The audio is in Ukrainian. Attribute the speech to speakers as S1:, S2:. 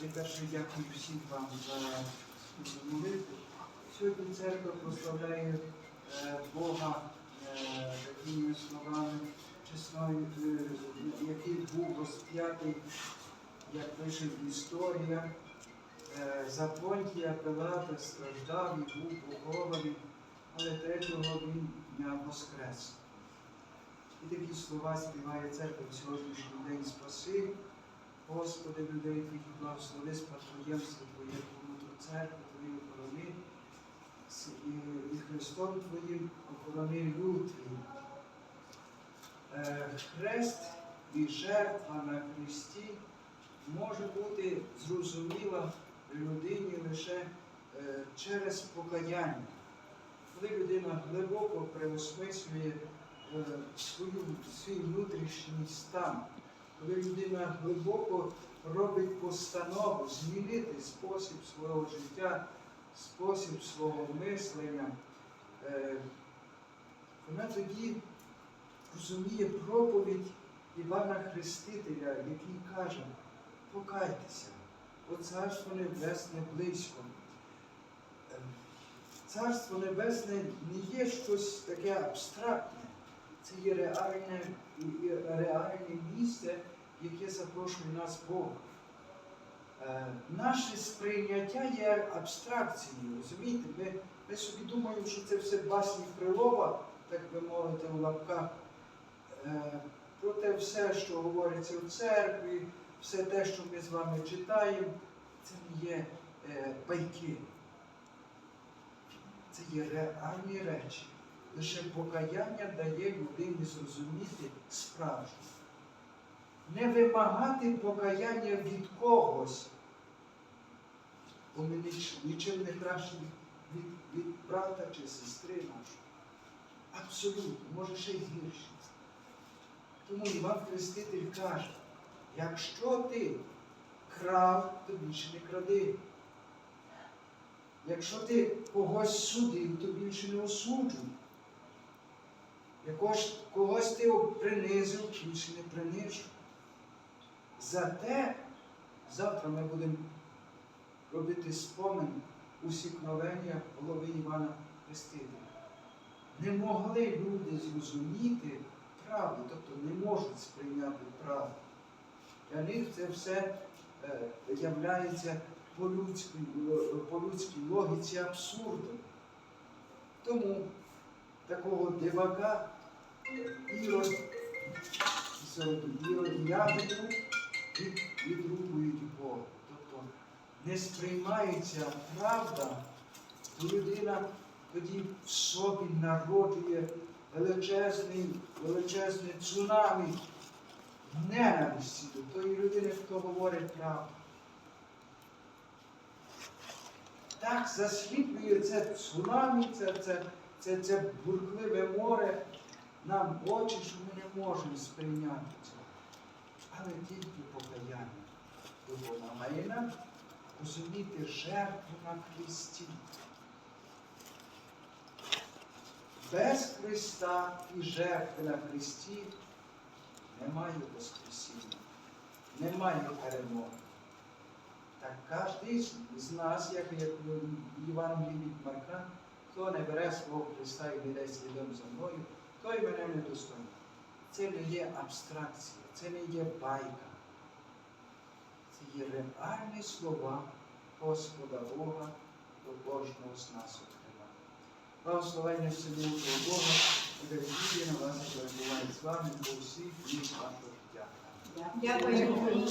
S1: Найперше дякую всім вам за молитву. Сьогодні церква прославляє е, Бога е, такими словами, чесною, е, який був розп'ятий, як пише історія. За Понтія Пилата страждав і був похований, але третього він дня воскрес. І такі слова співає церква в сьогоднішній день спаси. Господи, людей Твоїх благослови спадкоємство Твоє, повноту церкви Твою охорони, і- Христом Твоїм охорони люд Твій. Е, Хрест і жертва на Христі може бути зрозуміла людині лише е, через покаяння. Коли людина глибоко переосмислює е, свій внутрішній стан, коли людина глибоко робить постанову змінити спосіб свого життя, спосіб свого мислення, е, вона тоді розуміє проповідь Івана Хрестителя, який каже, покайтеся, бо Царство Небесне близько. Е, Царство Небесне не є щось таке абстрактне, це є реальне, реальне місце, яке запрошує нас Бог. Е, Наше сприйняття є абстракцією, розумієте? Ми, ми собі думаємо, що це все басні крилова, так би мовити, в лапках. Е, Про все, що говориться в церкві, все те, що ми з вами читаємо, це не є е, байки. Це є реальні речі. Лише покаяння дає людині зрозуміти справжнє. Не вимагати покаяння від когось, бо ми ніч- нічим не кращі від, від брата чи сестри нашої. Абсолютно, може ще й гірше. Тому Іван Хреститель каже, якщо ти крав, то більше не кради. Якщо ти когось судив, то більше не осуджуй. Якось когось ти принизив, більше не принижуй. Зате завтра ми будемо робити спомин усікновення голови Івана Хрестителя. Не могли люди зрозуміти правду, тобто не можуть сприйняти правду. Для них це все е, являється по людській, по людській логіці абсурдом. Тому такого дивака Ірод, Ірод і відрубують Бога. Тобто не сприймається правда, то людина тоді в собі народжує величезний, величезне цунамі ненависті до тої людини, хто говорить правду. Так засліплює це цунамі, це, це, це, це бурхливе море нам очі, що ми не можемо сприйняти цього. Але тільки покаяння. Бо вона має нам розуміти жертву на Христі. Без Христа і жертви на Христі немає Воскресіння, немає перемоги. Так кожен з нас, як, Євангелії від Марка, хто не бере свого Христа і йде слідом за мною, той мене не достоїть. Це не є абстракція, це не є байка. Це є реальні слова Господа Бога до кожного з нас окремо. Благословення всемогутнього Бога, і на вас, перебуває з вами по всіх днів вашого життя.
S2: Дякую.